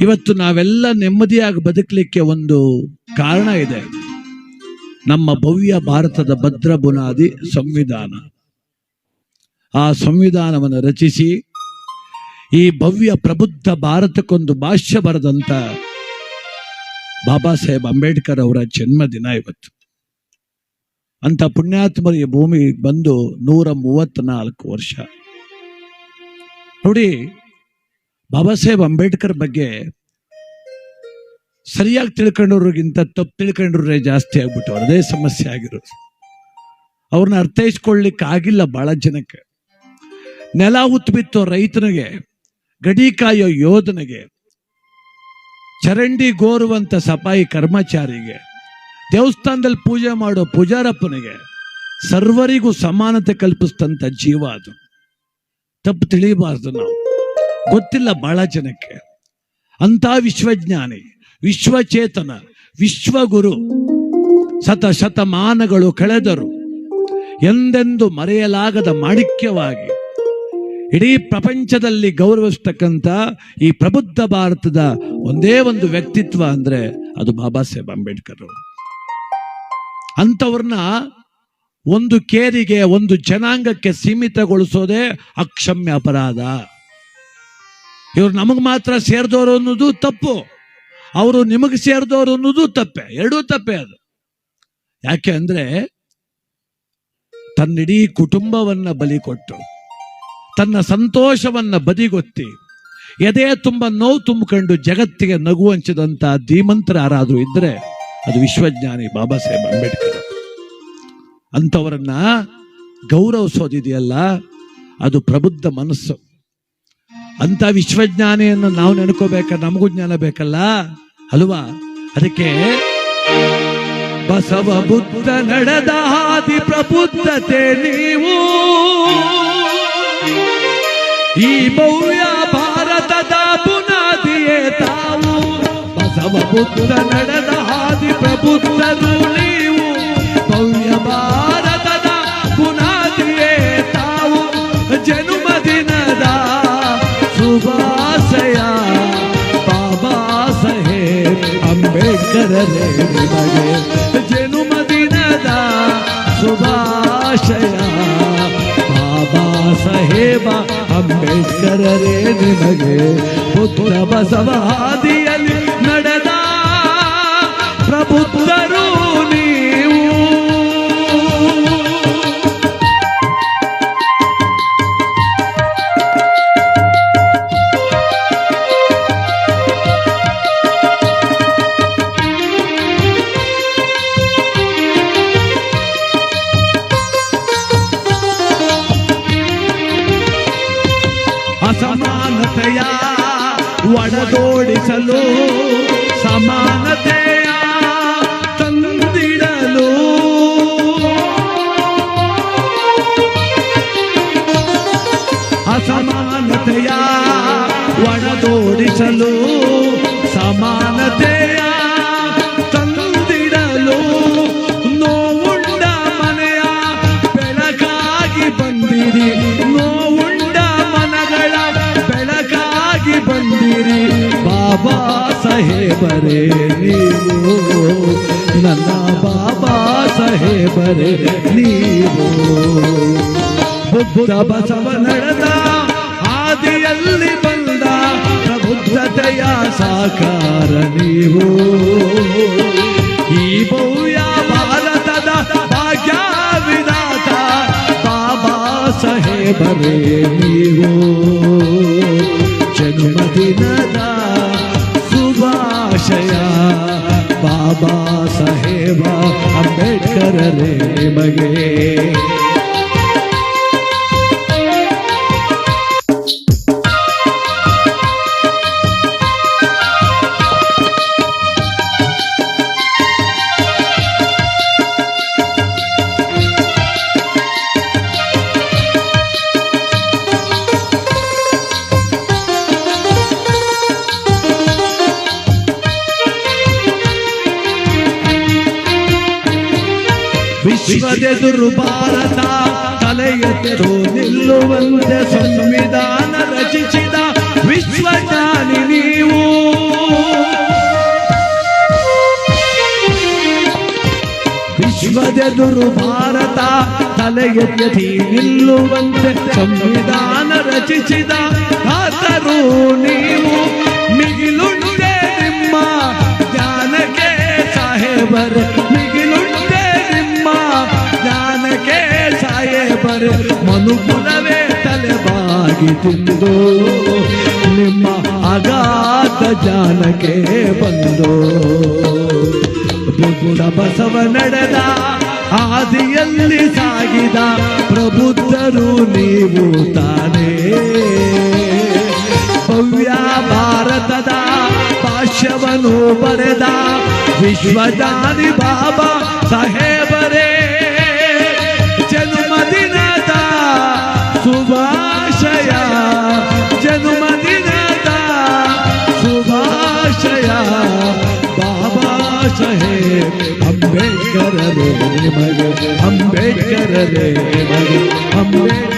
ಇವತ್ತು ನಾವೆಲ್ಲ ನೆಮ್ಮದಿಯಾಗಿ ಬದುಕಲಿಕ್ಕೆ ಒಂದು ಕಾರಣ ಇದೆ. ನಮ್ಮ ಭವ್ಯ ಭಾರತದ ಭದ್ರ ಬುನಾದಿ ಸಂವಿಧಾನ. ಆ ಸಂವಿಧಾನವನ್ನು ರಚಿಸಿ, ಈ ಭವ್ಯ ಪ್ರಬುದ್ಧ ಭಾರತಕ್ಕೊಂದು ಭಾಷ್ಯ ಬರೆದಂತ ಬಾಬಾ ಸಾಹೇಬ್ ಅಂಬೇಡ್ಕರ್ ಅವರ ಜನ್ಮದಿನ ಇವತ್ತು. ಅಂತ ಪುಣ್ಯಾತ್ಮರ ಭೂಮಿ ಬಂದು ನೂರ ಮೂವತ್ನಾಲ್ಕು ವರ್ಷ. ನೋಡಿ ಬಾಬಾ ಸಾಹೇಬ್ ಅಂಬೇಡ್ಕರ್ ಬಗ್ಗೆ ಸರಿಯಾಗಿ ತಿಳ್ಕೊಂಡವ್ರಿಗಿಂತ ತಪ್ಪು ತಿಳ್ಕೊಂಡ್ರೆ ಜಾಸ್ತಿ ಆಗ್ಬಿಟ್ಟು ಅದೇ ಸಮಸ್ಯೆ ಆಗಿರೋದು. ಅವ್ರನ್ನ ಅರ್ಥೈಸ್ಕೊಳ್ಳಿಕ್ಕೆ ಆಗಿಲ್ಲ ಬಹಳ ಜನಕ್ಕೆ. ನೆಲ ಉತ್ಬಿತ್ತೋ ರೈತನಿಗೆ, ಗಡಿ ಕಾಯೋ ಯೋಧನಿಗೆ, ಚರಂಡಿ ಗೋರುವಂತ ಸಫಾಯಿ ಕರ್ಮಚಾರಿಗೆ, ದೇವಸ್ಥಾನದಲ್ಲಿ ಪೂಜೆ ಮಾಡೋ ಪೂಜಾರಪ್ಪನಿಗೆ ಸರ್ವರಿಗೂ ಸಮಾನತೆ ಕಲ್ಪಿಸ್ತಂತ ಜೀವ ಅದು. ತಪ್ಪು ತಿಳಿಯಬಾರ್ದು ನಾವು. ಗೊತ್ತಿಲ್ಲ ಬಹಳ ಜನಕ್ಕೆ. ಅಂತ ವಿಶ್ವಜ್ಞಾನಿ, ವಿಶ್ವಚೇತನ, ವಿಶ್ವಗುರು, ಶತ ಶತಮಾನಗಳು ಕಳೆದರು. ಎಂದೆಂದು ಮರೆಯಲಾಗದ ಮಾಣಿಕ್ಯವಾಗಿ ಇಡೀ ಪ್ರಪಂಚದಲ್ಲಿ ಗೌರವಿಸ್ತಕ್ಕಂಥ ಈ ಪ್ರಬುದ್ಧ ಭಾರತದ ಒಂದೇ ಒಂದು ವ್ಯಕ್ತಿತ್ವ ಅಂದ್ರೆ ಅದು ಬಾಬಾ ಸಾಹೇಬ್ ಅಂಬೇಡ್ಕರ್ ಅವರು. ಅಂಥವ್ರನ್ನ ಒಂದು ಕೇರಿಗೆ, ಒಂದು ಜನಾಂಗಕ್ಕೆ ಸೀಮಿತಗೊಳಿಸೋದೇ ಅಕ್ಷಮ್ಯ ಅಪರಾಧ. ಇವ್ರು ನಮಗೆ ಮಾತ್ರ ಸೇರಿದವರು ಅನ್ನೋದು ತಪ್ಪು. ಅವರು ನಿಮಗೆ ಸೇರಿದವರು ಅನ್ನೋದು ತಪ್ಪೆ. ಎರಡೂ ತಪ್ಪೆ ಅದು. ಯಾಕೆ ಅಂದ್ರೆ ತನ್ನಿಡೀ ಕುಟುಂಬವನ್ನ ಬಲಿ ಕೊಟ್ಟು, ತನ್ನ ಸಂತೋಷವನ್ನ ಬದಿಗೊತ್ತಿ, ಎದೆ ತುಂಬ ನೋವು ತುಂಬಿಕೊಂಡು ಜಗತ್ತಿಗೆ ನಗು ಹಂಚಿದಂಥ ಧೀಮಂತರ ಯಾರಾದ್ರೂ ಇದ್ರೆ ಅದು ವಿಶ್ವಜ್ಞಾನಿ ಬಾಬಾ ಸಾಹೇಬ್ ಅಂಬೇಡ್ಕರ್. ಅಂಥವರನ್ನ ಗೌರವಿಸೋದಿದೆಯಲ್ಲ, ಅದು ಪ್ರಬುದ್ಧ ಮನಸ್ಸು. ಅಂತ ವಿಶ್ವಜ್ಞಾನಿಯನ್ನು ನಾವು ನೆನ್ಕೋಬೇಕ? ನಮಗೂ ಜ್ಞಾನ ಬೇಕಲ್ಲ? ಅಲ್ವಾ? ಅದಕ್ಕೆ ಬಸವ ಬುದ್ಧ ನಡೆದ ಹಾದಿ ಪ್ರಬುದ್ಧತೆ ನೀವು. ಈ ಭವ್ಯ ಭಾರತದ ಬುನಾದಿಯೇ ತಾವು. ಬಸವ ಬುದ್ಧ ನಡೆದ ಹಾದಿ ಪ್ರಬುದ್ಧರು ನೀವು. ಅಂಬೇಡ್ಕರರೇ ನಿಮಗೆ ಜನ್ಮದಿನದ ಶುಭಾಶಯ ಬಾಬಾ ಸಾಹೇಬ ಅಂಬೇಡ್ಕರರೇ ನಿಮಗೆ ಬುದ್ಧ ಬಸವ ಅಸಮಾನತೆಯ ಒಡದೋಡಿಸಲು ಸಮಾನತೆಯ ತಂದಿಡಲು ಅಸಮಾನತೆಯ ಒಡದೋಡಿಸಲು ಸಮಾನತೆಯ ಬಾಬಾ ಸಾಹೇಬರೇ ನೀವು ನನ್ನ ಬಾಬಾ ಸಾಹೇಬರೇ ನೀವು ಬುದ್ಧ ಬಸವ ನಡೆದ ಆದಿಯಲ್ಲಿ ಬಂದ ಪ್ರಬುದ್ಧತೆಯ ಸಾಕಾರ ನೀವು ಈ ಭವ್ಯ ಭಾರತದ ಭಾಗ್ಯ ವಿಧಾತ ಬಾಬಾ ಸಾಹೇಬರೇ ನೀವು ಜನ್ಮದಿನದ ಶುಭಾಶಯ ಬಾಬಾ ಸಾಹೇಬ ಅಂಬೇಡ್ಕರರೇ ನಿಮಗೆ ತಲೆದೆದುರು ಭಾರತ ತಲೆಯೆತ್ತರು ನಿಲ್ಲುವಂತೆ ಸಂವಿಧಾನ ರಚಿಸಿದ ವಿಶ್ವಜ್ಞಾನಿ ನೀವು ವಿಶ್ವದೆದುರು ಭಾರತ ತಲೆಯೆತ್ತಿ ನಿಲ್ಲುವಂತೆ ಸಂವಿಧಾನ ರಚಿಸಿದ ಭಾತರು ನೀವು ಮಿಗಿಲುಂಟೆ ನಿಮ್ಮ ಜ್ಞಾನಕ್ಕೆ ಸಾಹೇಬರು ಸಾಹೇಬರ್ ಮನುಕುಲವೇ ತಲೆಬಾಗಿ ತಿಂದು, ನಿಮ್ಮ ಅಗಾಧ ಜಾನಕ್ಕೆ ಬಂದು. ಬುಗುಡ ಬಸವ ನಡೆದ ಆದಿಯಲ್ಲಿ ಸಾಗಿದ ಪ್ರಬುದ್ಧರು ನೀವು ತಾನೇ. ಭವ್ಯ ಭಾರತದ ಪಾಶ್ಯವನ್ನು ಬರೆದ ವಿಶ್ವಜಾನಿ ಬಾಬಾ ಸಾಹೇಬರೇ. ಬಾಬಾ ಸಾಹೇಬ್ ಅಂಬೇಡ್ಕರರೇ ನಿಮಗೆ ಅಂಬೇಡ್ಕರರೇ ನಿಮಗೆ ಅಂಬೇಡ್ಕರರೇ